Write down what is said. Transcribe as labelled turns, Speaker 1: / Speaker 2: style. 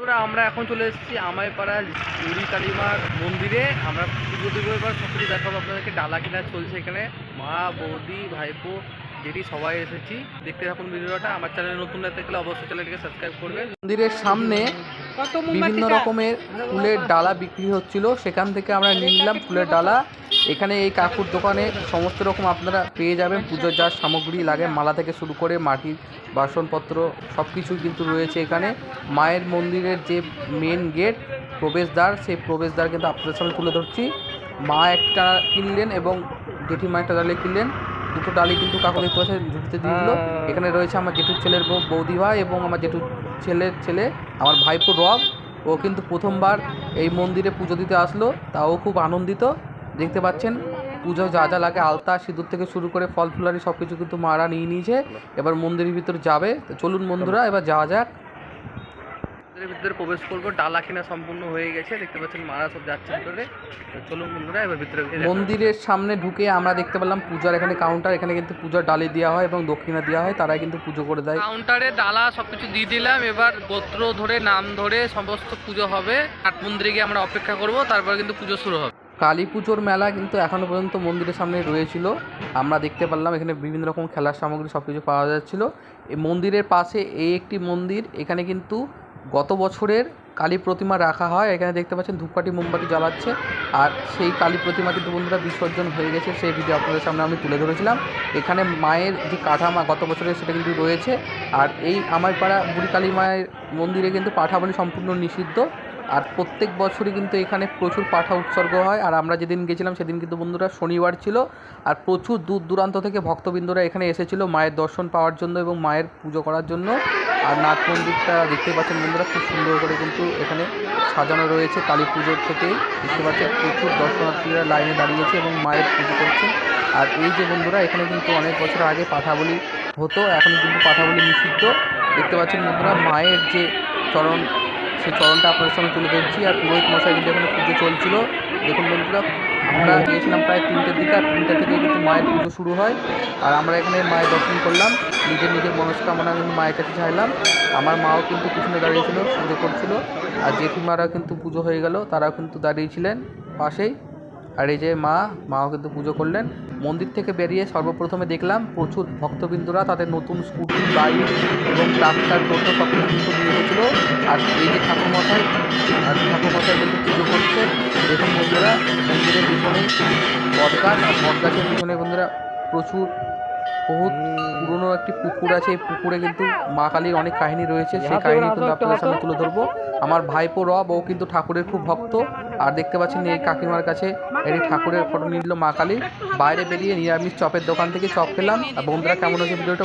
Speaker 1: বন্ধুরা, আমরা এখন চলে এসেছি আমাইপাড়া চুরি কালিমার মন্দিরে। আমরা পুজো দেবো এবার সব কিছু দেখাবো আপনাদেরকে, ডালা কিনা চলছে এখানে। মা, বৌদি, ভাইপো যেটি সবাই এসেছি। দেখতে থাকুন ভিডিওটা। আমার চ্যানেল নতুন দেখতে গেলে অবশ্যই চ্যানেলটিকে সাবস্ক্রাইব করবেন। মন্দিরের সামনে বিভিন্ন রকমের ফুলের ডালা বিক্রি হচ্ছিল। সেখান থেকে আমরা নিয়ে নিলাম ফুলের ডালা। এখানে এই কাকুর দোকানে সমস্ত রকম আপনারা পেয়ে যাবেন। পুজোর যা সামগ্রী লাগে মালা থেকে শুরু করে মাটির বাসনপত্র সব কিছুই কিন্তু রয়েছে এখানে। মায়ের মন্দিরের যে মেন গেট প্রবেশদ্বার সেই প্রবেশদ্বার কিন্তু আপনাদের সামনে তুলে ধরছি। মা একটা কিনলেন এবং জেঠিমা একটা ডালি কিনলেন। দুটো ডালি কিন্তু কাকু দেখতে পাচ্ছেন ঝুঁকিতে দিয়ে দিল। এখানে রয়েছে আমার জেঠুর ছেলের বউ বৌদি ভাই এবং আমার জেঠুর ছেলের ছেলে, আমার ভাইপো রব, ও কিন্তু প্রথমবার এই মন্দিরে পুজো দিতে আসলো তাও খুব আনন্দিত। দেখতে পাচ্ছেন, পুজো যা যা লাগে, আলতা, সিঁদুর থেকে শুরু করে ফল ফুলারি সব কিছু কিন্তু মারা নিয়ে নিয়েছে। এবার মন্দিরের ভিতর যাবে। তো চলুন বন্ধুরা, এবার যাওয়া যাক। মন্দিরের ভিতরে প্রবেশ করব। ডালা কিনা সম্পূর্ণ হয়ে গেছে। দেখতে পাচ্ছেন মারা সব যাচ্ছে ভিতরে। চলুন বন্ধুরা এবার ভিতরে মন্দিরের সামনে ঢুকে আমরা দেখতে পেলাম পূজার এখানে কাউন্টার এখানে কিন্তু পূজার ডালি দেওয়া হয় এবং দক্ষিণা দেওয়া হয় তারাই কিন্তু পুজো করে দেয়। কাউন্টারে ডালা সব কিছু দিয়ে দিলাম। এবার গোত্র ধরে নাম ধরে সমস্ত পুজো হবে। আট মন্দিরে গিয়ে আমরা অপেক্ষা করব। তারপর কিন্তু পুজো শুরু হবে। কালী পুজোর মেলা কিন্তু এখনও পর্যন্ত মন্দিরের সামনে রয়েছিল। আমরা দেখতে পারলাম এখানে বিভিন্ন রকম খেলার সামগ্রী সব কিছু পাওয়া যাচ্ছিল। এই মন্দিরের পাশে এই একটি মন্দির। এখানে কিন্তু গত বছরের কালী প্রতিমা রাখা হয়, এখানে দেখতে পাচ্ছেন ধূপকাঠি মোমবাতি জ্বালাচ্ছে, আর সেই কালী প্রতিমা কিন্তু বন্ধুরা বিসর্জন হয়ে গেছে, সেই ভিডিও আপনাদের সামনে আমি তুলে ধরেছিলাম। এখানে মায়ের যে কাঠামা গত বছরের সেটা কিন্তু রয়েছে, আর এই আমার পাড়া বুড়ি কালী মায়ের মন্দিরে কিন্তু পাঠাবলি সম্পূর্ণ নিষিদ্ধ, আর প্রত্যেক বছরই কিন্তু এখানে প্রচুর পাঠা উৎসর্গ হয়, আর আমরা যেদিন গেছিলাম সেদিন কিন্তু বন্ধুরা শনিবার ছিল, আর প্রচুর দূর দূরান্ত থেকে ভক্তবৃন্দরা এখানে এসেছিল মায়ের দর্শন পাওয়ার জন্য এবং মায়ের পুজো করার জন্য। আর নাথ মন্দিরটা দেখতে পাচ্ছেন বন্ধুরা, খুব সুন্দর করে কিন্তু এখানে সাজানো রয়েছে কালী পুজোর থেকেই। দেখতে পাচ্ছেন প্রচুর দর্শনার্থীরা লাইনে দাঁড়িয়েছে এবং মায়ের পুজো করছেন। আর এই যে বন্ধুরা, এখানে কিন্তু অনেক বছর আগে পাথাবলি হতো, এখন কিন্তু পাঠাবলি নিষিদ্ধ। দেখতে পাচ্ছেন বন্ধুরা, মায়ের যে চরণ সেই চরণটা আপনাদের সঙ্গে তুলে ধরছি। আর পুরোহিত মশাই কিন্তু এখানে পুজো চলছিল। দেখুন বন্ধুরা, আমরা গিয়েছিলাম প্রায় তিনটের দিকে। আর তিনটা থেকে কিন্তু মায়ের পুজো শুরু হয়। আর আমরা এখানে মায়ের দর্শন করলাম। নিজের নিজের মনস্কামনা কিন্তু মায়ের কাছে চাইলাম। আমার মাও কিন্তু পিছনে দাঁড়িয়েছিল, পুজো করছিল। আর জেঠিমারা কিন্তু পুজো হয়ে গেল, তারাও কিন্তু দাঁড়িয়েছিলেন পাশেই। আর এই যে মা মাও কিন্তু পুজো করলেন। মন্দির থেকে বেরিয়ে সর্বপ্রথমে দেখলাম প্রচুর ভক্তবৃন্দরা তাদের নতুন স্কুটি বাইক এবং ট্রাক্টার টোটো সব কিছু কিন্তু নিয়ে এসেছিল। আর এই যে ঠাকুরমশাই আর ঠাকুরমশাই কিন্তু পুজো করছে। দেখুন বন্ধুরা মন্দিরের পিছনে বটগাছ আর বটগাছের পিছনে বন্ধুরা প্রচুর বহুত পুরনো একটি পুকুর আছে। এই পুকুরে কিন্তু মা কালীর অনেক কাহিনী রয়েছে। সেই কাহিনী কিন্তু আপনাদের সামনে তুলে ধরবো। আমার ভাইপো রব ও কিন্তু ঠাকুরের খুব ভক্ত। আর দেখতে পাচ্ছেন এই কাকিমার কাছে এটি ঠাকুরের ফটো নিল মা কালী বাইরে বেরিয়ে নিরামিষ চপের দোকান থেকে চপ খেলাম আর বন্ধুরা, কেমন হয়েছে ভিডিওটা।